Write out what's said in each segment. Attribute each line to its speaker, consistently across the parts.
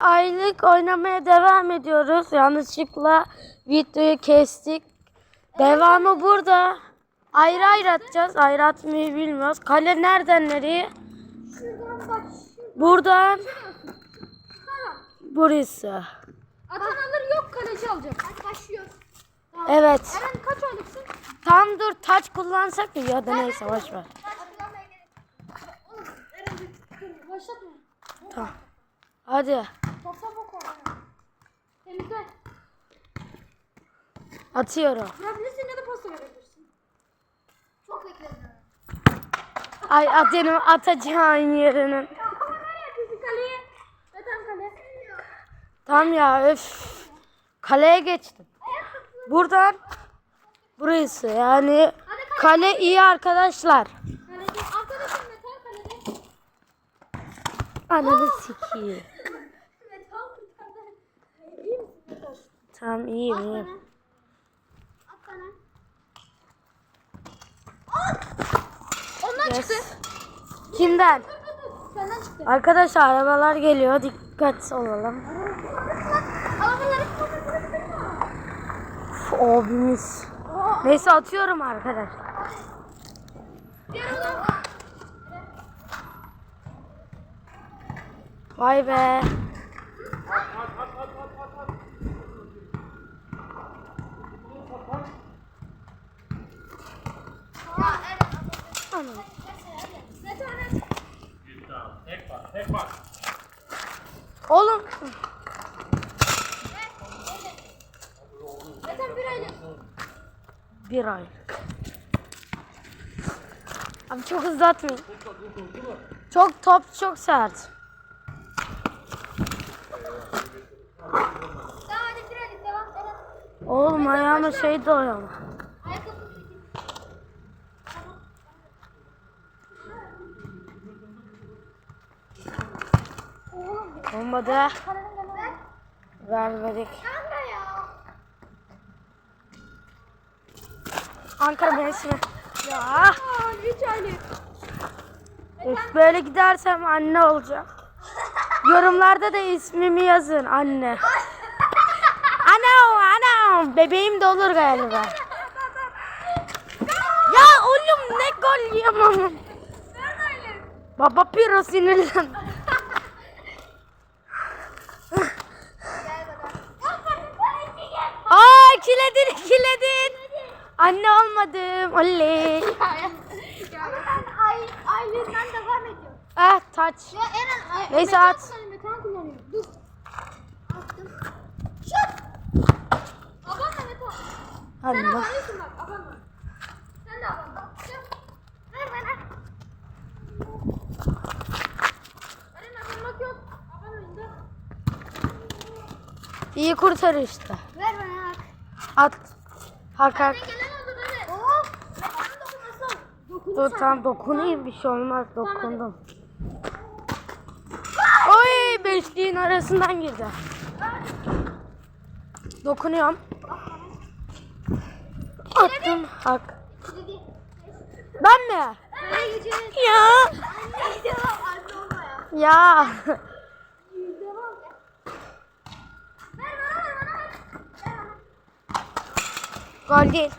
Speaker 1: aylık oynamaya devam ediyoruz. Yanlışlıkla videoyu kestik. Devamı burada. Ayrı ayrı atacağız. Ayrı atmayı bilmiyoruz. Kale nereden nereye?
Speaker 2: Şuradan bak.
Speaker 1: Buradan
Speaker 2: Tamam.
Speaker 1: burası.
Speaker 2: Atan alır yok kaleci alacak. Hadi başlıyoruz.
Speaker 1: Evet.
Speaker 2: Eren kaç aylıksın?
Speaker 1: Tam dur taç kullansak mı ya da neyse boş ver.
Speaker 2: Oğlum Eren bir dur, başlatma.
Speaker 1: Tamam. Hadi
Speaker 2: Topla bok var. Temizle.
Speaker 1: atıyorum.
Speaker 2: Vurabilirsin ya da pasta verebilirsin. Çok bekledim.
Speaker 1: Ay atayım atacağın yerinin. Tam ya öf. Kaleye geçtim. Buradan burası yani kale iyi arkadaşlar. Ananı sikeyim.
Speaker 2: Metehan kurtardı. İyi misin Metehan?
Speaker 1: Tamam iyiyim iyiyim.
Speaker 2: At bana. At! Ondan
Speaker 1: Yes.
Speaker 2: çıktı.
Speaker 1: Kimden?
Speaker 2: Senden çıktı.
Speaker 1: Arkadaşlar arabalar geliyor. Dikkat olalım. Uf, abimiz. Neyse atıyorum arkadaşlar. Vay be.
Speaker 2: Ya Eren.
Speaker 1: Oğlum.
Speaker 2: Metehan bir aylık.
Speaker 1: Bir aylık. Abi çok hızlı atmayın. Çok top çok sert. Oğlum ayağıma şey doyuyor. Olmadı. Vermedik. Ankara Belediyesi. Ya. Of böyle gidersem anne olacağım. Yorumlarda da ismimi yazın anne. Anam anam. Bebeğim de olur galiba. Ya oğlum ne gol yemem. Baba piro sinirlen.
Speaker 2: Gel bakalım. Kaleci gel.
Speaker 1: Aa kiledin kiledin. Anne olmadım. Oley.
Speaker 2: Ama ben ay, aylığından devam ediyorum.
Speaker 1: Ah taç.
Speaker 2: Ya Eren ay,
Speaker 1: Neyse,
Speaker 2: metan
Speaker 1: at.
Speaker 2: kullanıyor, metan kullanıyor. Dur. Attım. Şut. Abanma metan. Sen
Speaker 1: Allah.
Speaker 2: abanıyorsun bak abanma. Sen de abanma. Şut. Ver bana. Eren abanmak yok. Abanmayın da.
Speaker 1: İyi kurtar işte.
Speaker 2: Ver bana hak.
Speaker 1: At. Hak hak. Dur tam dokunayım bir şey olmaz dokundum. Oy beşliğin arasından girdi. Dokunuyorum. Attım hak. Ben mi? Ya.
Speaker 2: Ya.
Speaker 1: Ya.
Speaker 2: Devam ya. Ver bana ver bana ver. Ver
Speaker 1: Gol değil.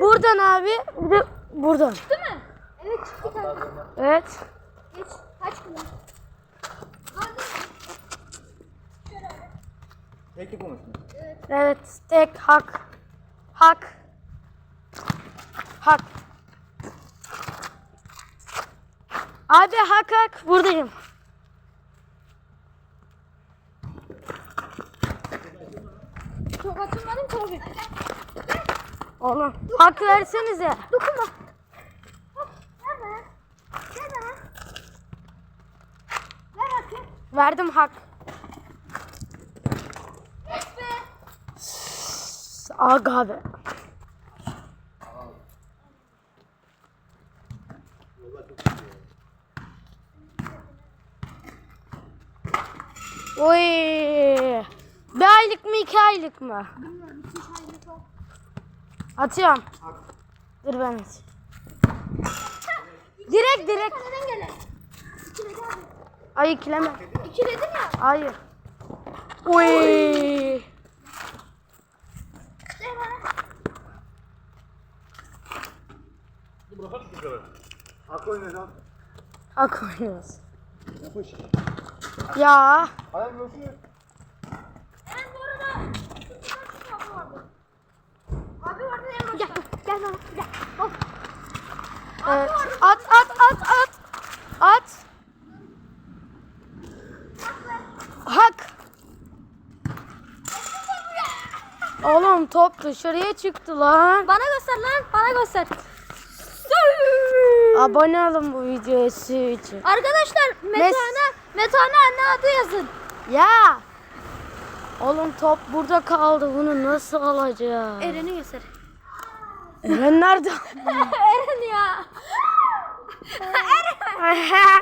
Speaker 1: Buradan abi. Bir de buradan.
Speaker 2: Değil mi? Evet çıktı kanka.
Speaker 1: Evet.
Speaker 2: Geç. Kaç kullan? Hadi. Şöyle.
Speaker 3: Tekli konuşma.
Speaker 1: Evet. Tek hak. Hak. Hak. Abi hak hak. Buradayım.
Speaker 2: Tabii.
Speaker 1: Oğlum. Hak versenize.
Speaker 2: Dokunma.
Speaker 1: Verdim hak. Aga be. Oy. Bir aylık mı iki aylık mı?
Speaker 2: Bilmiyorum. İki aylık var.
Speaker 1: Atıyorum. Dur ben atayım. Direkt direkt.
Speaker 2: Neden gelen? İki de geldi.
Speaker 1: Ay ikileme.
Speaker 2: İkiledin ya.
Speaker 1: Hayır. Oy.
Speaker 2: Ver bana.
Speaker 3: Dur bırak şu kızları.
Speaker 4: Hak oyna lan.
Speaker 1: Hak oynuyoruz.
Speaker 4: Yapış.
Speaker 1: Ya.
Speaker 4: Ayağım görsün.
Speaker 2: Eren bu arada. Abi vardı. Abi vardı en başta. Hop.
Speaker 1: Evet. At at at at. At. Hak. Oğlum top dışarıya çıktı lan.
Speaker 2: Bana göster lan. Bana göster.
Speaker 1: Abone olun bu videoya için.
Speaker 2: Arkadaşlar Metehan'a Metehan'a anne adı yazın.
Speaker 1: Ya. Oğlum top burada kaldı. Bunu nasıl alacağım?
Speaker 2: Eren'i göster.
Speaker 1: Eren nerede?
Speaker 2: Eren ya.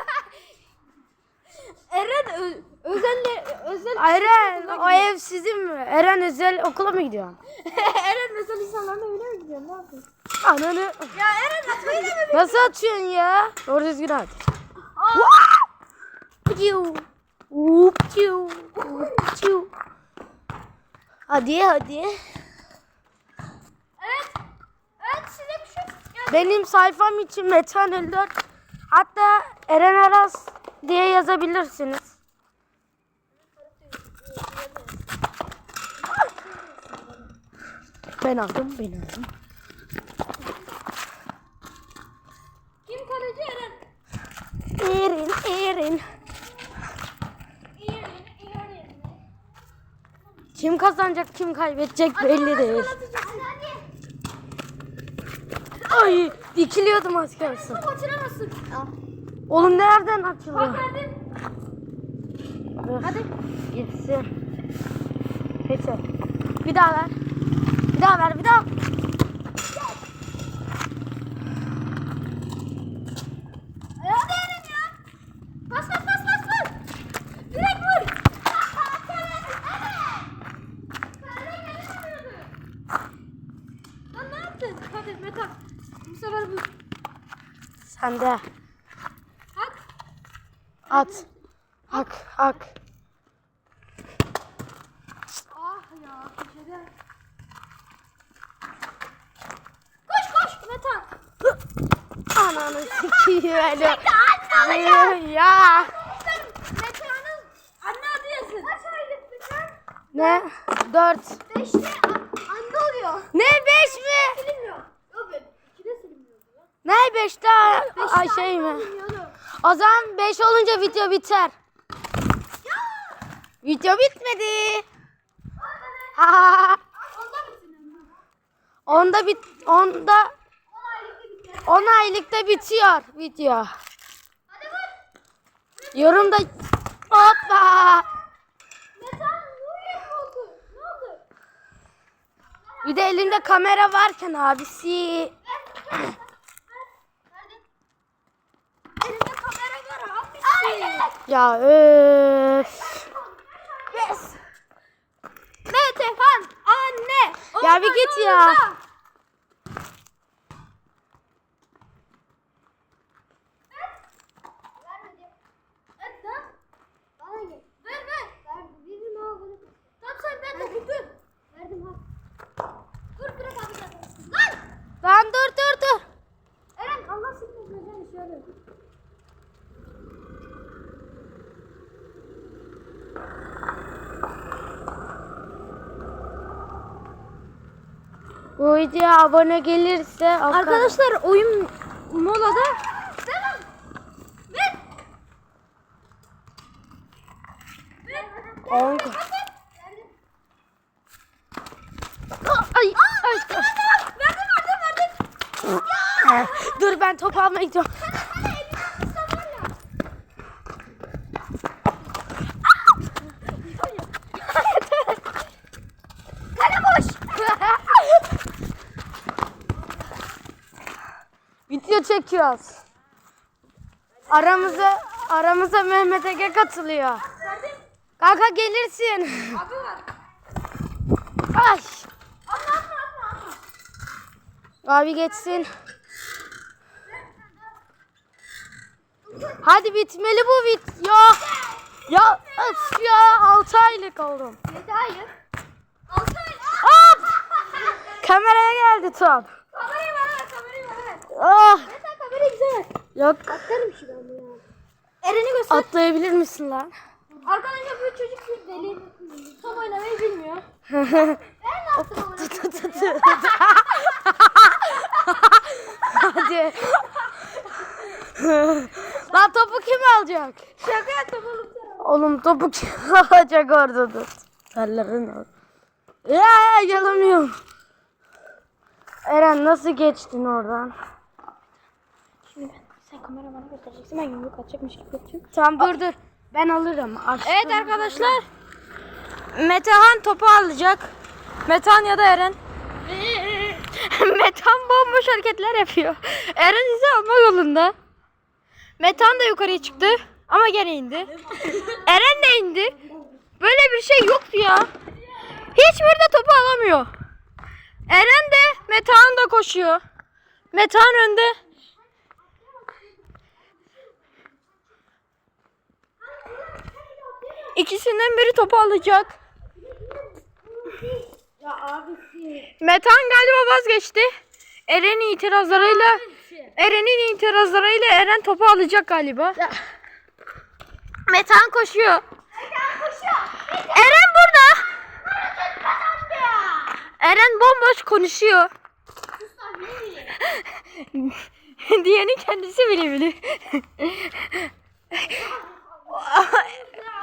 Speaker 2: Eren ö- özel özel
Speaker 1: Eren o ev sizin mi? Eren özel okula mı gidiyor?
Speaker 2: Eren özel insanlarla öyle mi gidiyor? Ne yapıyorsun?
Speaker 1: Ananı.
Speaker 2: Ya Eren atmayı da mı?
Speaker 1: Nasıl atıyorsun ya? Doğru düzgün at. Hadi hadi.
Speaker 2: Size bir şey.
Speaker 1: Benim sayfam için Metan 54. Hatta Eren Aras diye yazabilirsiniz. Ben aldım, ben aldım.
Speaker 2: Kim kaleci Eren?
Speaker 1: Erin, Erin. Kim kazanacak, kim kaybedecek belli değil. Ay, dikiliyordum az kalsın.
Speaker 2: Top açıramazsın.
Speaker 1: Oğlum nereden açılıyor?
Speaker 2: Bak verdim.
Speaker 1: Dur. Hadi. Gitsin. Peki. Bir daha ver. Bir daha ver, bir daha.
Speaker 2: Hadi Meta. Bu sefer bu.
Speaker 1: Sen de.
Speaker 2: Hak.
Speaker 1: At. Hak, hak.
Speaker 2: Ah ya. Köşede. Koş koş Meta.
Speaker 1: Ananı sikiyim.
Speaker 2: anne
Speaker 1: ya.
Speaker 2: Meta'nın anne adı yazın. Kaç aylık sen?
Speaker 1: Ne? Dört.
Speaker 2: Beşte anne oluyor.
Speaker 1: Ne beş mi?
Speaker 2: Silinmiyor. Yok be. İkide silinmiyor. ya.
Speaker 1: Ne beş daha?
Speaker 2: Beşte
Speaker 1: Ay şey mi? O zaman beş olunca video biter.
Speaker 2: Ya.
Speaker 1: Video bitmedi. Ha.
Speaker 2: Onda
Speaker 1: bit onda
Speaker 2: On aylık da bitiyor.
Speaker 1: 10 aylıkta bitiyor video. Yorumda hoppa. Bir de elinde kamera varken abisi.
Speaker 2: Ver. Ver. Ver. Nerede? Elinde kamera var abi. Aynen.
Speaker 1: Ya öf.
Speaker 2: Yes. Metehan anne.
Speaker 1: Ya bir git ya
Speaker 2: Vermedi. Evet lan. Bana gel. Ver ver. Ver. Veririm abi bunu. Tamam sen ben de tutun. Verdim ha. Dur bırak abi sen. Lan.
Speaker 1: Lan dur dur dur.
Speaker 2: Eren Allah seni gözlerini şöyle.
Speaker 1: Bu videoya abone gelirse
Speaker 2: Arkadaşlar oyun molada. Devam. Ver. Ver.
Speaker 1: On...
Speaker 2: Verdim.
Speaker 1: Ay, ay.
Speaker 2: Verdim.
Speaker 1: Dur ben top almaya gidiyorum.
Speaker 2: Sana elimden tutsan var ya. Kale boş.
Speaker 1: Video çekiyoruz. Aramıza aramıza Mehmet Ege katılıyor. Kanka gelirsin.
Speaker 2: Abi var.
Speaker 1: Ay. Abi geçsin. Hadi bitmeli bu video. Ya öf ya 6 aylık oldum.
Speaker 5: Yedi hayır. Altı ay.
Speaker 1: Hop! Kameraya geldi top.
Speaker 5: Kamerayı bana ver kamerayı bana ver.
Speaker 1: Ah!
Speaker 5: Mesela kamerayı bize ver.
Speaker 1: Yok.
Speaker 5: Atlarım şuradan bunu ya. Eren'i göster.
Speaker 1: Atlayabilir misin lan?
Speaker 5: Arkadaşlar bu çocuk bir deli. Top oynamayı bilmiyor. Ben ne yaptım ama?
Speaker 1: Hadi. lan topu kim alacak?
Speaker 5: Şaka yaptım oğlum.
Speaker 1: Oğlum topu kim alacak orada dur. Tellerin orada. Ya gelemiyorum. Eren nasıl geçtin oradan?
Speaker 5: Sen kamera bana göstereceksin. Ben yumruk atacakmış gibi yapacağım.
Speaker 1: Tamam dur dur. Ben alırım. Açtım.
Speaker 2: Evet arkadaşlar. Metehan topu alacak. Metehan ya da Eren. Metehan bomboş hareketler yapıyor. Eren ise alma yolunda. Metehan da yukarıya çıktı ama gene indi. Eren de indi. Böyle bir şey yoktu ya. Hiçbiri de topu alamıyor. Eren de Metehan da koşuyor. Metehan önde. İkisinden biri topu alacak. Metan galiba vazgeçti. Eren'in itirazlarıyla Eren'in itirazlarıyla Eren topu alacak galiba. Metan koşuyor. Eren burada. Eren bomboş konuşuyor. Diğerini kendisi bile bilir.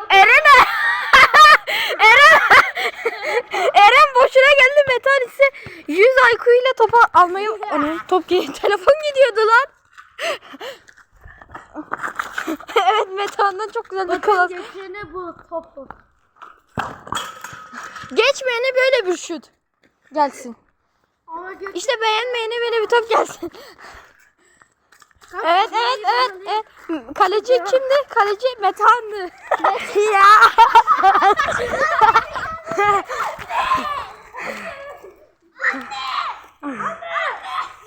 Speaker 2: Eren Eren Eren boşuna geldi Metan ise 100 IQ ile topu almayı onu top telefon gidiyordu lan. evet Metan'dan çok güzel bir kalas.
Speaker 1: Geçene bu topu.
Speaker 2: Geçmeyene böyle bir şut gelsin.
Speaker 1: Ama.
Speaker 2: İşte beğenmeyene böyle bir top gelsin. Evet evet evet evet. Kaleci kimdi? Kaleci Metan'dı. ya.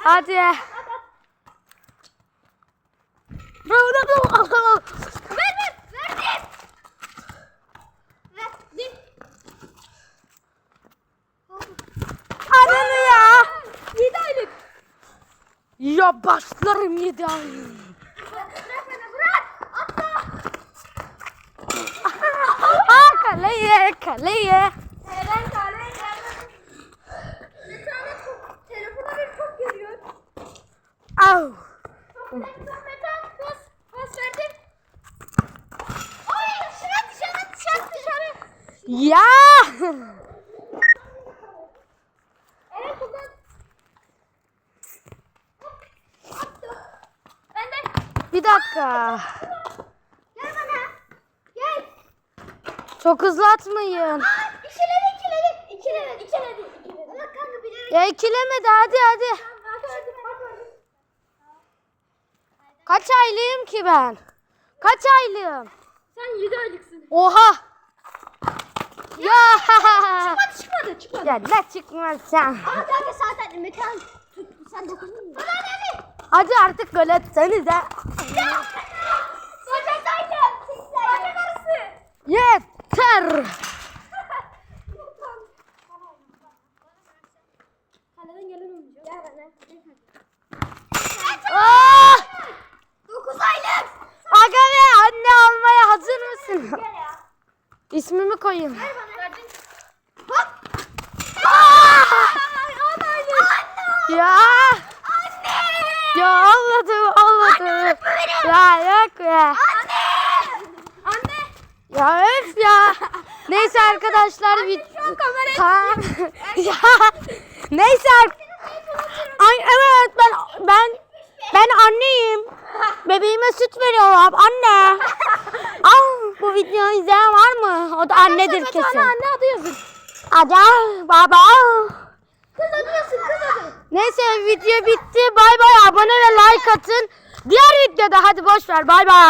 Speaker 1: Hadi.
Speaker 5: Ver ver. Verdim. Verdim.
Speaker 1: Ananı ya.
Speaker 5: Yedi aylık.
Speaker 1: Ya başlarım yedi ay.
Speaker 5: Bırak beni bırak. Atla.
Speaker 1: Aa kaleye kaleye.
Speaker 5: Eren kahve geldi. Metan'a top. Telefona bir top geliyor.
Speaker 1: Au.
Speaker 5: Metan Metan pas. Pas verdim. Ay dışarı dışarı dışarı dışarı.
Speaker 1: Ya.
Speaker 5: Eren kullan. Attı. Benden.
Speaker 1: Bir dakika.
Speaker 5: Gel bana. Gel.
Speaker 1: Çok hızlı atmayın.
Speaker 5: Aa, ikiledi ikiledi. İkiledi ikiledi. ikiledi. Allah kanka bilerek.
Speaker 1: Ya ikilemedi hadi hadi.
Speaker 5: Bak bak.
Speaker 1: Kaç aylıyım ki ben? Kaç aylıyım?
Speaker 5: Sen 7 aylıksın.
Speaker 1: Oha. Ya.
Speaker 5: Hadi çıkmadı çıkmadı.
Speaker 1: ya ne çıkmaz sen.
Speaker 5: Ama kanka zaten Metan tut sen dokundun mu? Hadi hadi hadi.
Speaker 1: Hadi artık gol etsenize. Yeter. Aa!
Speaker 5: 9 aylık.
Speaker 1: Aga be anne almaya hazır mısın? İsmimi koyayım.
Speaker 5: Ver bana. Verdin. Hop.
Speaker 1: Ya. Ya ağladım ağladım. Ya yok ya.
Speaker 5: Anne.
Speaker 1: Ya öf ya. Neyse arkadaşlar bir tamam. ya neyse. ar- Ay evet ben ben ben anneyim. Bebeğime süt veriyorum anne. Ah bu videoyu izleyen var mı? O da annedir kesin.
Speaker 5: Anne adı yazın.
Speaker 1: Ada baba.
Speaker 5: Kız adı yazın kız adı.
Speaker 1: Neyse video bitti. Bay bay abone ve like atın. Diğer videoda hadi boş ver. Bay bay.